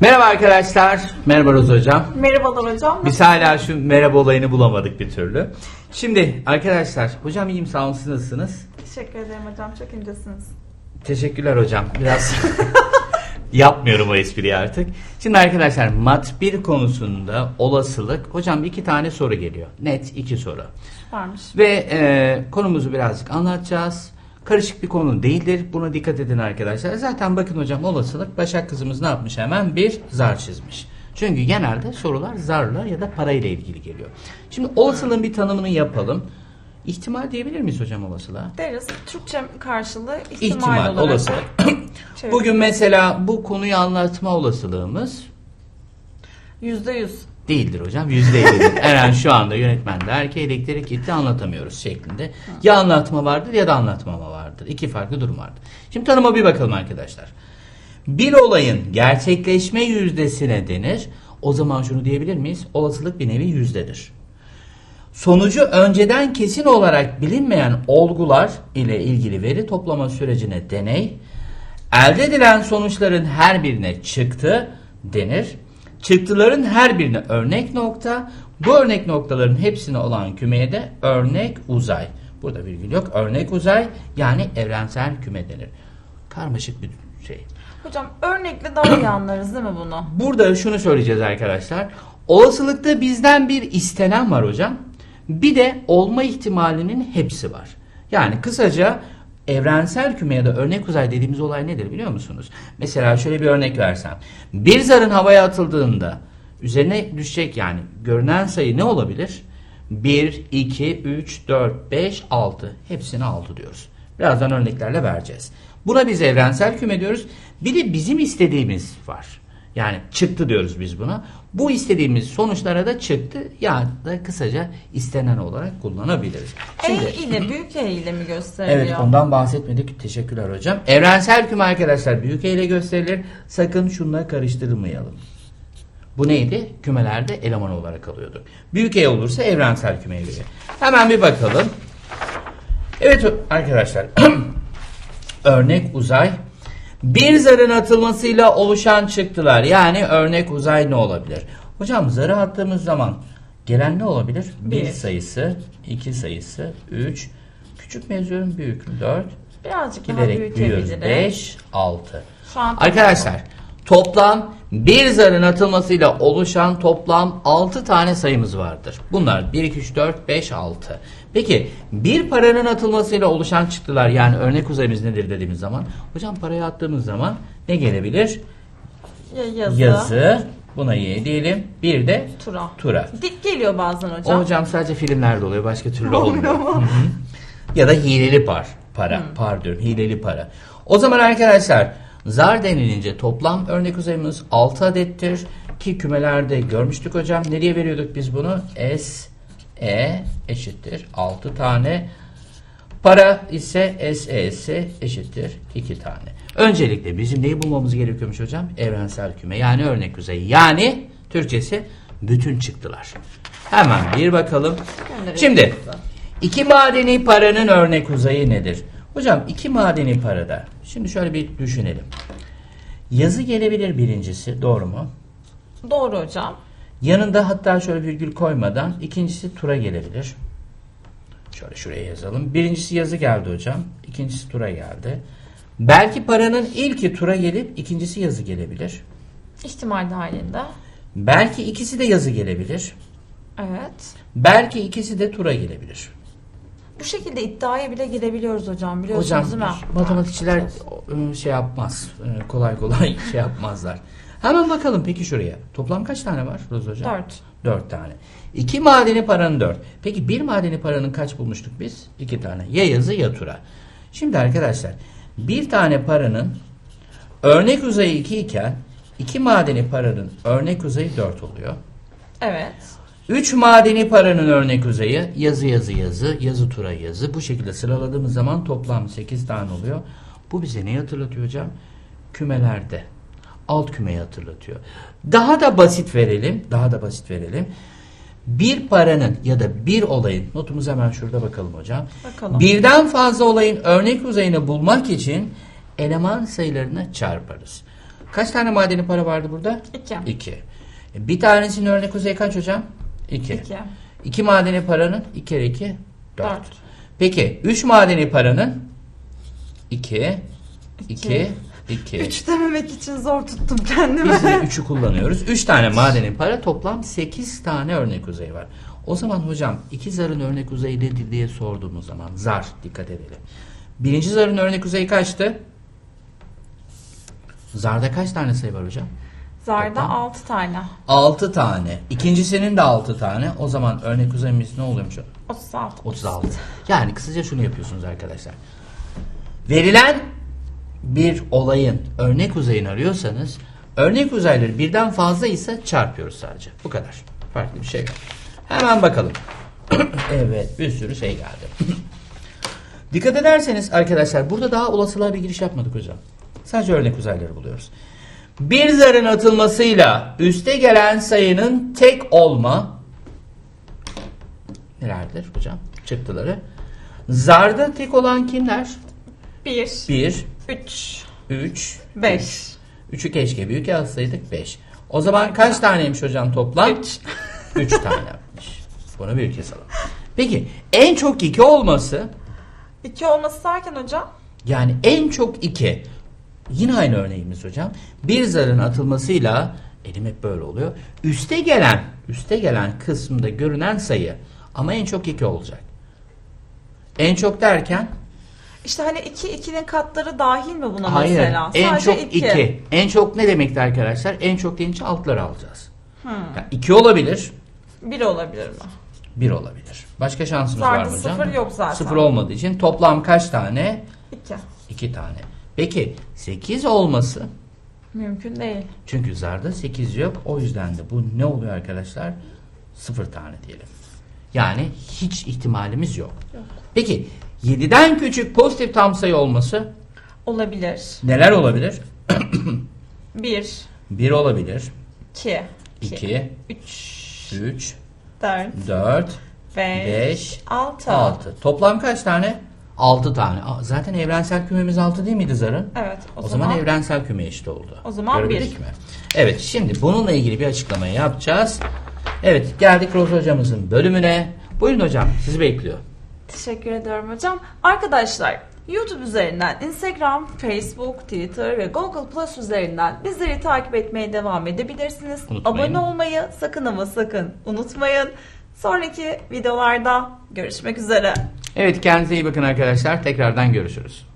Merhaba arkadaşlar. Merhaba Roz Hocam. Merhabalar hocam. Biz hala şu merhaba olayını bulamadık bir türlü. Şimdi arkadaşlar, hocam iyiyim sağ olun siz nasılsınız? Teşekkür ederim hocam. Çok incesiniz. Teşekkürler hocam. Biraz yapmıyorum o espriyi artık. Şimdi arkadaşlar mat 1 konusunda olasılık. Hocam iki tane soru geliyor. Net iki soru. Varmış. Ve e, konumuzu birazcık anlatacağız. Karışık bir konu değildir. Buna dikkat edin arkadaşlar. Zaten bakın hocam olasılık Başak kızımız ne yapmış hemen? Bir zar çizmiş. Çünkü genelde sorular zarla ya da parayla ilgili geliyor. Şimdi olasılığın bir tanımını yapalım. İhtimal diyebilir miyiz hocam olasılığa? Deriz. Türkçe karşılığı ihtimal, İhtimal, olarak. olasılık. Bugün mesela bu konuyu anlatma olasılığımız Yüzde yüz. değildir hocam. Yüzde ellidir. Eren şu anda yönetmen der ki elektrik gitti anlatamıyoruz şeklinde. Ya anlatma vardır ya da anlatmama vardır. İki farklı durum vardır. Şimdi tanıma bir bakalım arkadaşlar. Bir olayın gerçekleşme yüzdesine denir. O zaman şunu diyebilir miyiz? Olasılık bir nevi yüzdedir. Sonucu önceden kesin olarak bilinmeyen olgular ile ilgili veri toplama sürecine deney, elde edilen sonuçların her birine çıktı denir. Çıktıların her birine örnek nokta, bu örnek noktaların hepsine olan kümeye de örnek uzay. Burada virgül yok. Örnek uzay yani evrensel küme denir. Karmaşık bir şey. Hocam örnekle daha iyi anlarız değil mi bunu? Burada şunu söyleyeceğiz arkadaşlar. Olasılıkta bizden bir istenen var hocam. Bir de olma ihtimalinin hepsi var. Yani kısaca evrensel küme ya da örnek uzay dediğimiz olay nedir biliyor musunuz? Mesela şöyle bir örnek versem. Bir zarın havaya atıldığında üzerine düşecek yani görünen sayı ne olabilir? 1, 2, 3, 4, 5, 6. Hepsini 6 diyoruz. Birazdan örneklerle vereceğiz. Buna biz evrensel küme diyoruz. Bir de bizim istediğimiz var. Yani çıktı diyoruz biz buna. Bu istediğimiz sonuçlara da çıktı ya da kısaca istenen olarak kullanabiliriz. Şimdi, E ile büyük E ile mi gösteriliyor? evet ondan bahsetmedik. Teşekkürler hocam. Evrensel küme arkadaşlar büyük E ile gösterilir. Sakın şunla karıştırmayalım. Bu neydi? Kümelerde eleman olarak alıyordu. Büyük E olursa evrensel kümeye göre. Hemen bir bakalım. Evet arkadaşlar. örnek uzay. Bir zarın atılmasıyla oluşan çıktılar. Yani örnek uzay ne olabilir? Hocam zarı attığımız zaman gelen ne olabilir? Bir Bir. sayısı, iki sayısı, üç. Küçük yazıyorum? Büyük mü? Dört. Birazcık daha altı. Şu an Arkadaşlar toplam bir zarın atılmasıyla oluşan toplam 6 tane sayımız vardır. Bunlar 1, 2, 3, 4, 5, 6. Peki bir paranın atılmasıyla oluşan çıktılar yani örnek uzayımız nedir dediğimiz zaman hocam parayı attığımız zaman ne gelebilir? Ya- yazı, Yazı. Buna y diyelim. Bir de tura. tura. Dik geliyor bazen O hocam. hocam sadece filmlerde oluyor. Başka türlü olmuyor. Olmuyor mu? Hı hı. ya da hileli par. Para. Par diyorum. Hileli para. O zaman arkadaşlar zar denilince toplam örnek uzayımız 6 adettir. Ki kümelerde görmüştük hocam. Nereye veriyorduk biz bunu? S, E eşittir 6 tane. Para ise SE'si eşittir 2 tane. Öncelikle bizim neyi bulmamız gerekiyormuş hocam? Evrensel küme yani örnek uzayı. Yani Türkçesi bütün çıktılar. Hemen bir bakalım. Şimdi iki madeni paranın örnek uzayı nedir? Hocam iki madeni parada. Şimdi şöyle bir düşünelim. Yazı gelebilir birincisi doğru mu? Doğru hocam. Yanında hatta şöyle virgül koymadan ikincisi tura gelebilir. Şöyle şuraya yazalım. Birincisi yazı geldi hocam. İkincisi tura geldi. Belki paranın ilki tura gelip ikincisi yazı gelebilir. İhtimal dahilinde. Belki ikisi de yazı gelebilir. Evet. Belki ikisi de tura gelebilir. Bu şekilde iddiaya bile girebiliyoruz hocam biliyorsunuz Hocam değil mi? matematikçiler e, şey yapmaz. e, Kolay kolay şey yapmazlar. Hemen bakalım peki şuraya. Toplam kaç tane var Roz hocam? Dört. Dört tane. İki madeni paranın dört. Peki bir madeni paranın kaç bulmuştuk biz? İki tane. Ya yazı ya tura. Şimdi arkadaşlar bir tane paranın örnek uzayı iki iken iki madeni paranın örnek uzayı dört oluyor. Evet. Üç madeni paranın örnek uzayı yazı yazı yazı, yazı tura yazı. Bu şekilde sıraladığımız zaman toplam 8 tane oluyor. Bu bize neyi hatırlatıyor hocam? Kümelerde. Alt kümeyi hatırlatıyor. Daha da basit verelim. Daha da basit verelim. Bir paranın ya da bir olayın, notumuz hemen şurada bakalım hocam. Bakalım. Birden fazla olayın örnek uzayını bulmak için eleman sayılarını çarparız. Kaç tane madeni para vardı burada? 2. 2. Bir tanesinin örnek uzayı kaç hocam? 2. 2. 2 madeni paranın 2 kere 2 4. 4. Peki 3 madeni paranın 2 2 2 3 dememek için zor tuttum kendimi. Biz de 3'ü kullanıyoruz. 3 tane madeni para toplam 8 tane örnek uzayı var. O zaman hocam iki zarın örnek uzayı nedir diye sorduğumuz zaman zar dikkat edelim. Birinci zarın örnek uzayı kaçtı? Zarda kaç tane sayı var hocam? Zarda Toplam. 6 tane. 6 tane. İkincisinin de 6 tane. O zaman örnek uzayımız ne oluyormuş? 36. 36. Yani kısaca şunu yapıyorsunuz arkadaşlar. Verilen bir olayın örnek uzayını arıyorsanız örnek uzayları birden fazla ise çarpıyoruz sadece. Bu kadar. Farklı bir şey yok. Hemen bakalım. evet bir sürü şey geldi. Dikkat ederseniz arkadaşlar burada daha olasılığa bir giriş yapmadık hocam. Sadece örnek uzayları buluyoruz. Bir zarın atılmasıyla üste gelen sayının tek olma nelerdir hocam? Çıktıları. Zarda tek olan kimler? 1, 1, 3, 3, 5. 3'ü keşke büyük yazsaydık 5. O zaman kaç taneymiş hocam toplam? 3. 3 taneymiş. Bunu büyük yazalım. Peki en çok 2 olması 2 olması derken hocam? yani en çok 2 yine aynı örneğimiz hocam. Bir zarın atılmasıyla elim hep böyle oluyor. Üste gelen üste gelen kısmında görünen sayı ama en çok 2 olacak. En çok derken İşte hani 2 2'nin katları dahil mi buna Hayır. mesela? En Sadece çok iki. 2. En çok ne demekti arkadaşlar? En çok deyince altları alacağız. Hmm. 2 olabilir, 1 olabilir mi? 1 olabilir. Başka şansımız var Zarda mı hocam? sıfır yok zaten. 0 olmadığı için toplam kaç tane? 2. 2 tane. Peki 8 olması? Mümkün değil. Çünkü zarda 8 yok. O yüzden de bu ne oluyor arkadaşlar? 0 tane diyelim. Yani hiç ihtimalimiz yok. Yok. Peki 7'den küçük pozitif tam sayı olması Olabilir. neler olabilir? 1, 1 olabilir. 2, 2, 3, 3, 4, 4, 5, 5, 6. 6. Toplam kaç tane? 6 tane. Aa, zaten evrensel kümemiz 6 değil miydi zarın? Evet. O, O, zaman, zaman, evrensel küme eşit oldu. O zaman Görebildik bir. mi? Evet şimdi bununla ilgili bir açıklama yapacağız. Evet geldik Roz hocamızın bölümüne. Buyurun hocam sizi bekliyor. Teşekkür ediyorum hocam. Arkadaşlar YouTube üzerinden, Instagram, Facebook, Twitter ve Google Plus üzerinden bizleri takip etmeye devam edebilirsiniz. Unutmayın. Abone olmayı sakın ama sakın unutmayın. Sonraki videolarda görüşmek üzere. Evet kendinize iyi bakın arkadaşlar. Tekrardan görüşürüz.